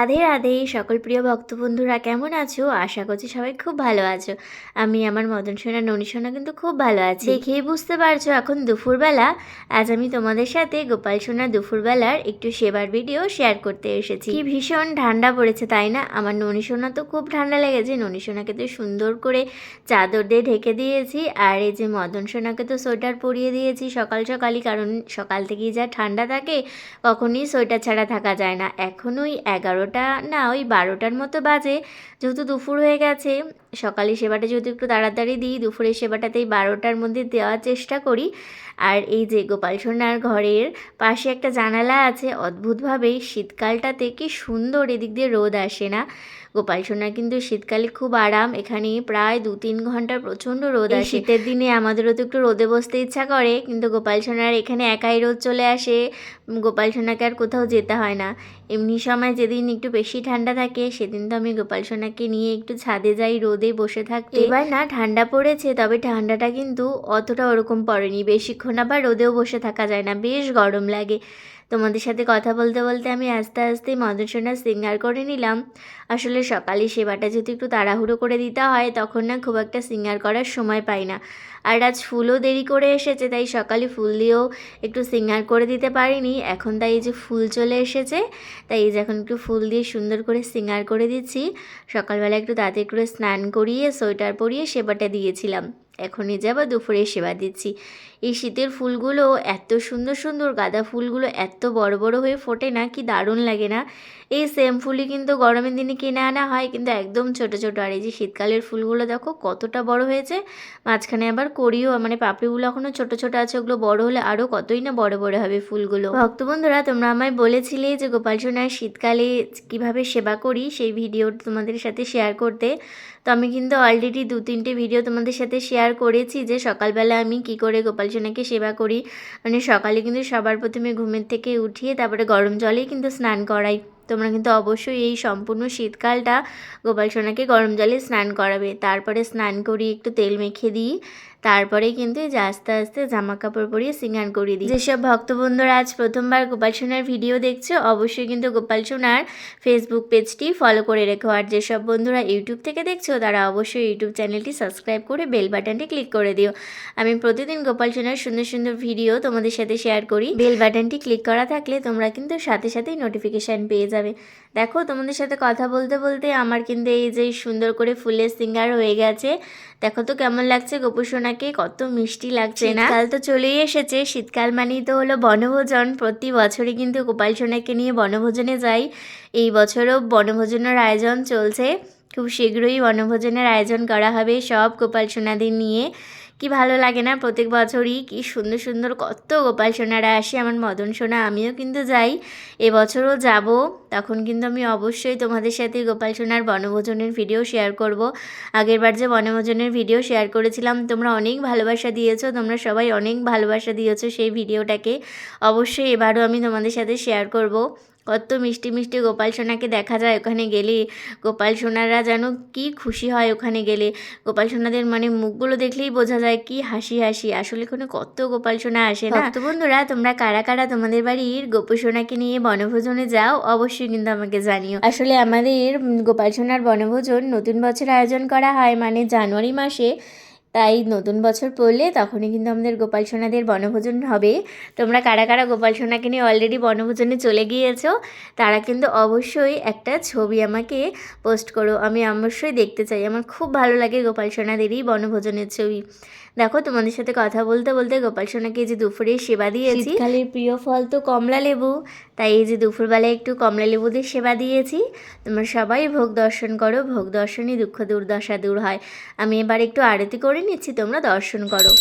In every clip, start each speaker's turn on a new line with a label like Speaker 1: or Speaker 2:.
Speaker 1: রাধে রাধে। সকল প্রিয় ভক্তবন্ধুরা কেমন আছো? আশা করছি সবাই খুব ভালো আছো। আমি আমার মদন সোনা ননী সোনা কিন্তু খুব ভালো আছি। দেখেই বুঝতে পারছ এখন দুপুরবেলা। আজ আমি তোমাদের সাথে গোপাল সোনা দুপুরবেলার একটু সেবার ভিডিও শেয়ার করতে এসেছি। কি ভীষণ ঠান্ডা পড়েছে তাই না? আমার ননী সোনা তো খুব ঠান্ডা লেগেছে। ননী সোনাকে তো সুন্দর করে চাদর দিয়ে ঢেকে দিয়েছি। আর এই যে মদন সোনাকে তো সোয়েটার পরিয়ে দিয়েছি সকাল সকালই কারণ সকাল থেকেই যা ঠান্ডা থাকে কখনই সোয়েটার ছাড়া থাকা যায় না। এখন ওই এগারোটা না ওই বারোটার মতো বাজে। যেহেতু দুপুর হয়ে গেছে সকালে সেবাটা যেহেতু একটু তাড়াতাড়ি দিই দুপুরের সেবাটাতেই বারোটার মধ্যে দেওয়ার চেষ্টা করি। আর এই যে গোপাল সোনার ঘরের পাশে একটা জানালা আছে অদ্ভুতভাবেই শীতকালটাতে কি সুন্দর এদিক দিয়ে রোদ আসে না। গোপাল সোনার কিন্তু শীতকালে খুব আরাম এখানে প্রায় দু তিন ঘণ্টা প্রচণ্ড রোদ আসে। শীতের দিনে আমাদেরও তো একটু রোদে বসতে ইচ্ছা করে কিন্তু গোপাল সোনার এখানে একাই রোদ চলে আসে গোপাল সোনাকে আর কোথাও যেতে হয় না। এমনি সময় যেদিন একটু বেশি ঠান্ডা থাকে সেদিন তো আমি গোপাল সোনাকে নিয়ে একটু ছাদে যাই রোদে বসে থাকতে। এবার না, ঠান্ডা পড়েছে, তবে ঠান্ডাটা কিন্তু অতটা ওরকম পড়েনি। বেশিক্ষণ আবার রোদেও বসে থাকা যায় না। বেশ গরম লাগে। তোমাদের সাথে কথা বলতে বলতে আমি আস্তে আস্তে মদন সোনার সিঙ্গার করে নিলাম। আসলে সকালে সেবাটা যদি একটু তাড়াহুড়ো করে দিতে হয়, তখন না খুব একটা সিঙ্গার করার সময় পাই না। আর আজ ফুলও দেরি করে এসেছে, তাই সকালে ফুল দিয়েও একটু সিঙ্গার করে দিতে পারিনি। এখন তাই এই যে ফুল চলে এসেছে, তাই এই যে এখন একটু ফুল দিয়ে সুন্দর করে সিঙ্গার করে দিচ্ছি। সকালবেলা একটু তাড়াতাড়ি করে স্নান করিয়ে, সোয়েটার পরিয়ে সেবাটা দিয়েছিলাম। এখনই যাব, দুপুরে সেবা দিচ্ছি। এই শীতের ফুলগুলো, এত সুন্দর সুন্দর গাঁদা ফুলগুলো এত বড় বড় হয়ে ফোটে না, কি দারুণ লাগে না? এই সেম ফুলই কিন্তু গরমের দিনে কিনে আনা হয়, কিন্তু একদম ছোট ছোট। আর এই যে শীতকালের ফুলগুলো দেখো, কতটা বড় হয়েছে। মাঝখানে আবার করিও মানে পাপড়িগুলো এখনও ছোট ছোট আছে, ওগুলো বড় হলে আরও কতই না বড় বড় হবে ফুলগুলো। ভক্ত বন্ধুরা তোমরা আমায় বলেছিলে যে গোপাল সোনার শীতকালে কীভাবে সেবা করি, সেই ভিডিও তোমাদের সাথে শেয়ার করতে। তো আমি কিন্তু অলরেডি দু তিনটে ভিডিও তোমাদের সাথে শেয়ার করেছি যে সকালবেলা আমি কি করে গোপাল সোনাকে সেবা করি। মানে সকালে কিন্তু সবার প্রথমে ঘুমের থেকে উঠিয়ে তারপরে গরম জলেই কিন্তু স্নান করাই। তোমরা কিন্তু অবশ্যই এই সম্পূর্ণ শীতকালটা গোপাল সোনাকে গরম জলে স্নান করাবে। তারপরে স্নান করি, একটু তেল মেখে দিই। তারপরে কিন্তু যে আস্তে আস্তে জামা কাপড় পরিয়ে সিঙ্গান করিয়ে দিই। যেসব ভক্তবন্ধুরা আজ প্রথমবার গোপাল সোনার ভিডিও দেখছ, অবশ্যই কিন্তু গোপাল সোনার ফেসবুক পেজটি ফলো করে রেখো। আর যেসব বন্ধুরা ইউটিউব থেকে দেখছ, তারা অবশ্যই ইউটিউব চ্যানেলটি সাবস্ক্রাইব করে বেল বাটনটি ক্লিক করে দিও। আমি প্রতিদিন গোপাল সোনার সুন্দর সুন্দর ভিডিও তোমাদের সাথে শেয়ার করি। বেল বাটনটি ক্লিক করা থাকলে তোমরা কিন্তু সাথে সাথেই নোটিফিকেশান পেয়ে যাবে। দেখো, তোমাদের সাথে কথা বলতে বলতে আমার কিন্তু এই যে সুন্দর করে ফুলের সিঙ্গার হয়ে গেছে। দেখো তো কেমন লাগছে গোপু সোনাকে কত মিষ্টি লাগছে, না? কাল তো চলেই এসেছে। শীতকাল মানেই তো হলো বনভোজন। প্রতি বছরই কিন্তু গোপাল সোনাকে নিয়ে বনভোজনে যাই। এই বছরও বনভোজনের আয়োজন চলছে। খুব শীঘ্রই বনভোজনের আয়োজন করা হবে সব গোপাল সোনাদের নিয়ে। কি ভালো লাগে না প্রত্যেক বছরই? কি সুন্দর সুন্দর কত গোপাল সোনারা আসে, আমার মদন সোনা, আমিও কিন্তু যাই। এবছরও যাব, তখন কিন্তু আমি অবশ্যই তোমাদের সাথে গোপাল সোনার বনভোজনের ভিডিও শেয়ার করব। আগেরবার যে বনভোজনের ভিডিও শেয়ার করেছিলাম, তোমরা অনেক ভালোবাসা দিয়েছ, তোমরা সবাই অনেক ভালোবাসা দিয়েছ সেই ভিডিওটাকে অবশ্যই এবারও আমি তোমাদের সাথে শেয়ার করব। কত মিষ্টি মিষ্টি গোপাল সোনাকে দেখা যায় ওখানে গেলে। গোপাল সোনারা যেন কি খুশি হয় ওখানে গেলে। গোপাল সোনাদের মানে মুখগুলো দেখলেই বোঝা যায় কি হাসি হাসি। আসলে ওখানে কত গোপাল সোনা আসে না। তো বন্ধুরা, তোমরা কারা কারা তোমাদের বাড়ির গোপু সোনাকে নিয়ে বনভোজনে যাও, অবশ্যই কিন্তু আমাকে জানিও। আসলে আমাদের গোপাল সোনার বনভোজন নতুন বছর আয়োজন করা হয় মানে জানুয়ারি মাসে। তাই নতুন বছর পড়লে তখনই কিন্তু আমাদের গোপাল সোনাদের বনভোজন হবে। তোমরা কারা কারা গোপাল সোনাকে নিয়ে অলরেডি বনভোজনে চলে গিয়েছো, তারা কিন্তু অবশ্যই একটা ছবি আমাকে পোস্ট করো। আমি অবশ্যই দেখতে চাই। আমার খুব ভালো লাগে গোপাল সোনাদেরই বনভোজনের ছবি। দেখো, তোমাদের সাথে কথা বলতে বলতে গোপাল সোনাকে যে দুপুরে সেবা দিয়েছি। শীতকালের প্রিয় ফল তো কমলা লেবু তাই এই যে দুপুরবেলায় একটু কমলা লেবুদের সেবা দিয়েছি, তোমরা সবাই ভোগ দর্শন করো, ভোগ দর্শনই দুঃখ দুর্দশা দূর হয়। আমি এবার একটু আরতি করে নিচ্ছি, তোমরা দর্শন করো।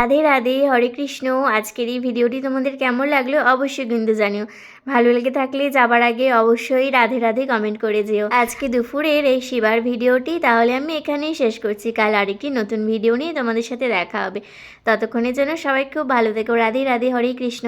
Speaker 1: রাধে রাধে, হরে কৃষ্ণ। আজকের এই ভিডিওটি তোমাদের কেমন লাগল অবশ্যই কিন্তু জানিও। ভালো লেগে থাকলে যাবার আগে অবশ্যই রাধে রাধে কমেন্ট করে যেও। আজকে দুপুরের এই শিবার ভিডিওটি তাহলে আমি এখানেই শেষ করছি। কাল আরেকটি নতুন ভিডিও নিয়ে তোমাদের সাথে দেখা হবে। ততক্ষণের জন্য সবাই খুব ভালো থেকো। রাধে রাধে, হরে কৃষ্ণ।